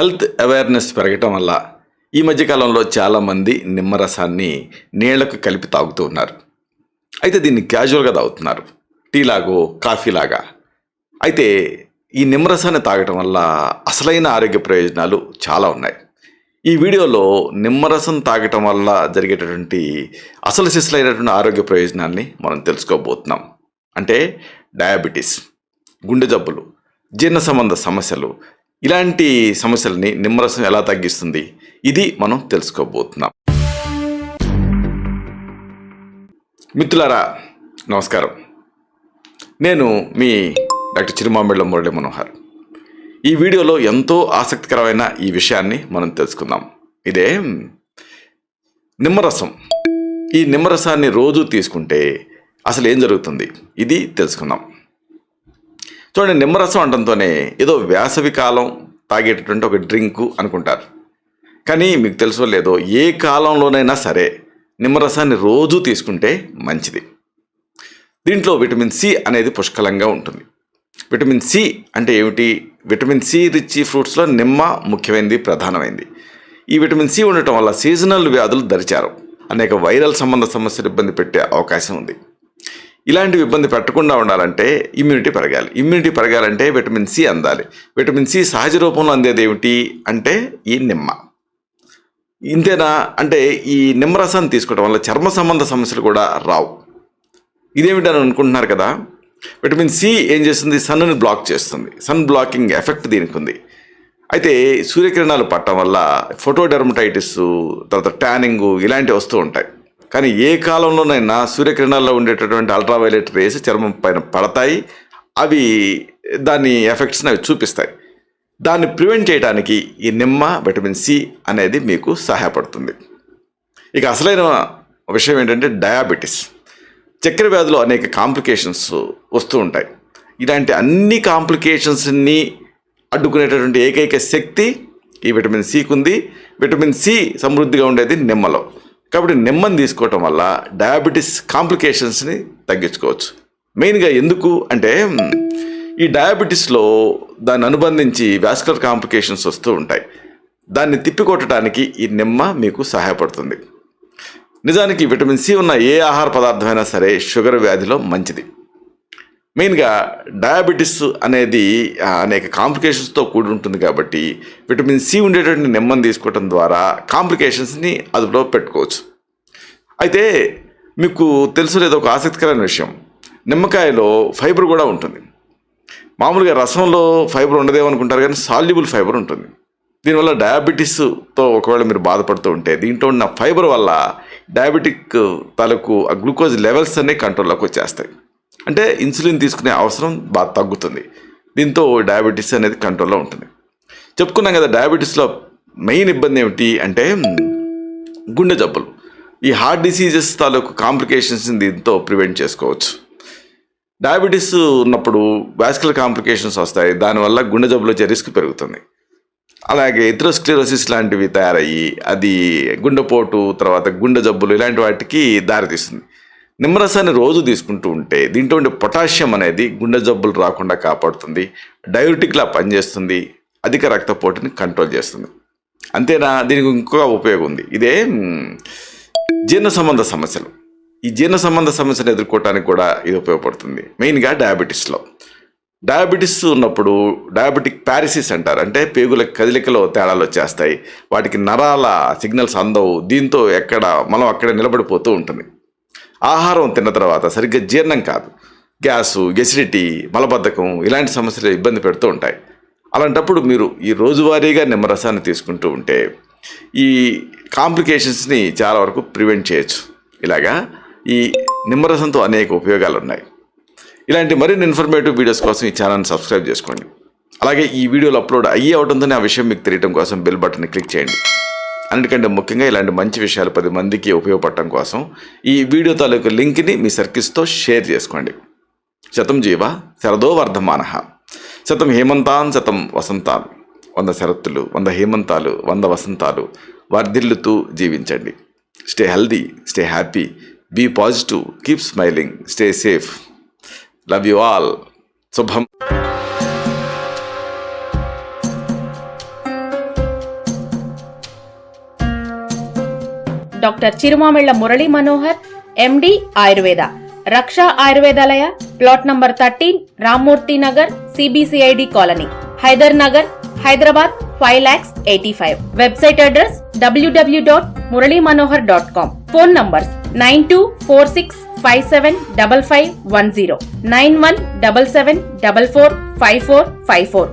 Health awareness పెరగటం వల్ల ఈ మధ్యకాలంలో చాలామంది నిమ్మరసాన్ని నీళ్ళకు కలిపి తాగుతూ ఉన్నారు. అయితే దీన్ని క్యాజువల్గా తాగుతున్నారు. టీ లాగో కాఫీ లాగా. అయితే ఈ నిమ్మరసాన్ని తాగటం వల్ల అసలైన ఆరోగ్య ప్రయోజనాలు చాలా ఉన్నాయి. ఈ వీడియోలో నిమ్మరసం తాగటం వల్ల జరిగేటటువంటి అసలు సిసలైనటువంటి ఆరోగ్య ప్రయోజనాల్ని మనం తెలుసుకోబోతున్నాం. అంటే డయాబెటీస్ గుండె జబ్బులు జీర్ణ సంబంధ సమస్యలు ఇలాంటి సమస్యలని నిమ్మరసం ఎలా తగ్గిస్తుంది? ఇది మనం తెలుసుకోబోతున్నాం. మిత్రులారా నమస్కారం. నేను మీ డాక్టర్ చిరుమామిళ్ళ మురళి మనోహర్. ఈ వీడియోలో ఎంతో ఆసక్తికరమైన ఈ విషయాన్ని మనం తెలుసుకుందాం. ఇదే నిమ్మరసం. ఈ నిమ్మరసాన్ని రోజు తీసుకుంటే అసలు ఏం జరుగుతుంది? ఇది తెలుసుకుందాం. చూడండి నిమ్మరసం అంటంతోనే ఏదో వేసవి కాలం తాగేటటువంటి ఒక డ్రింకు అనుకుంటారు. కానీ మీకు తెలుసో లేదో ఏ కాలంలోనైనా సరే నిమ్మరసాన్ని రోజు తీసుకుంటే మంచిది. దీంట్లో విటమిన్ సి అనేది పుష్కలంగా ఉంటుంది. విటమిన్ సి అంటే ఏమిటి? విటమిన్ సి రిచ్ ఫ్రూట్స్లో నిమ్మ ముఖ్యమైనది ప్రధానమైంది ఈ విటమిన్ సి ఉండటం వల్ల సీజనల్ వ్యాధులు దరిచారు. అనేక వైరల్ సంబంధ సమస్యలు ఇబ్బంది పెట్టే అవకాశం ఉంది. ఇలాంటివి ఇబ్బంది పెట్టకుండా ఉండాలంటే ఇమ్యూనిటీ పెరగాలి. ఇమ్యూనిటీ పెరగాలంటే విటమిన్ సి అందాలి. విటమిన్ సి సహజ రూపంలో అందేది ఏమిటి అంటే ఈ నిమ్మ. ఇంతేనా? అంటే ఈ నిమ్మరసాన్ని తీసుకోవడం వల్ల చర్మ సంబంధ సమస్యలు కూడా రావు. ఇదేమిటని అనుకుంటున్నారు కదా? విటమిన్ సి ఏం చేస్తుంది? సన్నుని బ్లాక్ చేస్తుంది. సన్ బ్లాకింగ్ ఎఫెక్ట్ దీనికి ఉంది అయితే సూర్యకిరణాలు పట్టడం వల్ల ఫోటోడెర్మటైటిస్ తర్వాత ట్యానింగు ఇలాంటివి వస్తూ ఉంటాయి. కానీ ఏ కాలంలోనైనా సూర్యకిరణాల్లో ఉండేటటువంటి అల్ట్రావైలెట్ రేస్ చర్మం పైన పడతాయి. అవి దాని ఎఫెక్ట్స్ని అవి చూపిస్తాయి. దాన్ని ప్రివెంట్ చేయడానికి ఈ నిమ్మ విటమిన్ సి అనేది మీకు సహాయపడుతుంది. ఇక అసలైన విషయం ఏంటంటే డయాబెటీస్. చక్కెర వ్యాధిలో అనేక కాంప్లికేషన్స్ వస్తూ ఉంటాయి. ఇలాంటి అన్ని కాంప్లికేషన్స్ని అడ్డుకునేటటువంటి ఏకైక శక్తి ఈ విటమిన్ సికి ఉంది విటమిన్ సి సమృద్ధిగా ఉండేది నిమ్మలో. కాబట్టి నిమ్మని తీసుకోవటం వల్ల డయాబెటీస్ కాంప్లికేషన్స్ని తగ్గించుకోవచ్చు. మెయిన్గా ఎందుకు అంటే ఈ డయాబెటీస్లో దాన్ని అనుబంధించి వ్యాస్కులర్ కాంప్లికేషన్స్ వస్తూ ఉంటాయి. దాన్ని తిప్పికొట్టడానికి ఈ నిమ్మ మీకు సహాయపడుతుంది. నిజానికి విటమిన్ సి ఉన్న ఏ ఆహార పదార్థమైనా సరే షుగర్ వ్యాధిలో మంచిది. మెయిన్గా డయాబెటీస్ అనేది అనేక కాంప్లికేషన్స్తో కూడి ఉంటుంది కాబట్టి విటమిన్ సి ఉండేటువంటి నిమ్మని తీసుకోవడం ద్వారా కాంప్లికేషన్స్ని అదుపులో పెట్టుకోవచ్చు. అయితే మీకు తెలుసు లేదో ఒక ఆసక్తికరమైన విషయం. నిమ్మకాయలో ఫైబర్ కూడా ఉంటుంది. మామూలుగా రసంలో ఫైబర్ ఉండదేమనుకుంటారు కానీ సాల్యుబుల్ ఫైబర్ ఉంటుంది. దీనివల్ల డయాబెటీస్తో ఒకవేళ మీరు బాధపడుతూ ఉంటే దీంట్లో ఉన్న ఫైబర్ వల్ల డయాబెటిక్ తాలూకు ఆ గ్లూకోజ్ లెవెల్స్ అన్నీ కంట్రోల్లోకి వచ్చేస్తాయి. అంటే ఇన్సులిన్ తీసుకునే అవసరం బాగా తగ్గుతుంది. దీంతో డయాబెటీస్ అనేది కంట్రోల్లో ఉంటుంది. చెప్పుకున్నాం కదా డయాబెటీస్లో మెయిన్ ఇబ్బంది ఏమిటి అంటే గుండె జబ్బులు. ఈ హార్ట్ డిసీజెస్ తాలూకు కాంప్లికేషన్స్ని దీంతో ప్రివెంట్ చేసుకోవచ్చు. డయాబెటీస్ ఉన్నప్పుడు వాస్కులర్ కాంప్లికేషన్స్ వస్తాయి. దానివల్ల గుండె జబ్బులు వచ్చే రిస్క్ పెరుగుతుంది. అలాగే ఇథ్రోస్క్లిరోసిస్ లాంటివి తయారయ్యి అది గుండెపోటు తర్వాత గుండె జబ్బులు ఇలాంటి వాటికి దారితీస్తుంది. నిమ్మరసాన్ని రోజు తీసుకుంటూ ఉంటే దీంట్లో ఉండే పొటాషియం అనేది గుండె జబ్బులు రాకుండా కాపాడుతుంది డయూరిటిక్లా పనిచేస్తుంది అధిక రక్తపోటుని కంట్రోల్ చేస్తుంది. అంతేనా? దీనికి ఇంకొక ఉపయోగం ఉంది. ఇదే జీర్ణ సంబంధ సమస్యలు. ఈ జీర్ణ సంబంధ సమస్యను ఎదుర్కోవడానికి కూడా ఇది ఉపయోగపడుతుంది. మెయిన్గా డయాబెటీస్లో. డయాబెటీస్ ఉన్నప్పుడు డయాబెటిక్ ప్యారిసిస్ అంటారు. అంటే పేగుల కదలికలో తేడాలు వచ్చేస్తాయి. వాటికి నరాల సిగ్నల్స్ అందవు. దీంతో ఎక్కడ మనం అక్కడ నిలబడిపోతూ ఉంటుంది. ఆహారం తిన్న తర్వాత సరిగ్గా జీర్ణం కాదు. గ్యాసు ఎసిడిటీ మలబద్ధకం ఇలాంటి సమస్యలు ఇబ్బంది పెడుతూ ఉంటాయి. అలాంటప్పుడు మీరు ఈ రోజువారీగా నిమ్మరసాన్ని తీసుకుంటూ ఉంటే ఈ కాంప్లికేషన్స్ని చాలా వరకు ప్రివెంట్ చేయొచ్చు. ఇలాగా ఈ నిమ్మరసంతో అనేక ఉపయోగాలు ఉన్నాయి ఇలాంటి మరిన్ని ఇన్ఫర్మేటివ్ వీడియోస్ కోసం ఈ ఛానల్ని సబ్స్క్రైబ్ చేసుకోండి. అలాగే ఈ వీడియోలు అప్లోడ్ అయ్యి అవడంతోనే ఆ విషయం మీకు తెలియడం కోసం బెల్ బటన్ని క్లిక్ చేయండి. అన్నిటికంటే ముఖ్యంగా ఇలాంటి మంచి విషయాలు పది మందికి ఉపయోగపడటం కోసం ఈ వీడియో తాలూకు లింక్ని మీ సర్కిల్స్తో షేర్ చేసుకోండి. శతం జీవ శరదో వర్ధమాన. శతం హేమంతాన్ శతం వసంతాన్. వంద శరత్తులు వంద హేమంతాలు వంద వసంతాలు వర్ధిల్లుతూ జీవించండి. Stay healthy stay happy be positive keep smiling stay safe. Love you all. శుభం. Doctor Chirumamilla Murali Manohar MD Ayurveda. Raksha Ayurvedalaya plot number thirteen Rammurthy Nagar CBCID colony. Hyder Nagar Hyderabad five lakhs eighty five. Website address WWW dot Murali Manohar dot com. Phone numbers nine two four six five seven double five one zero. Nine one double seven double four five four five four.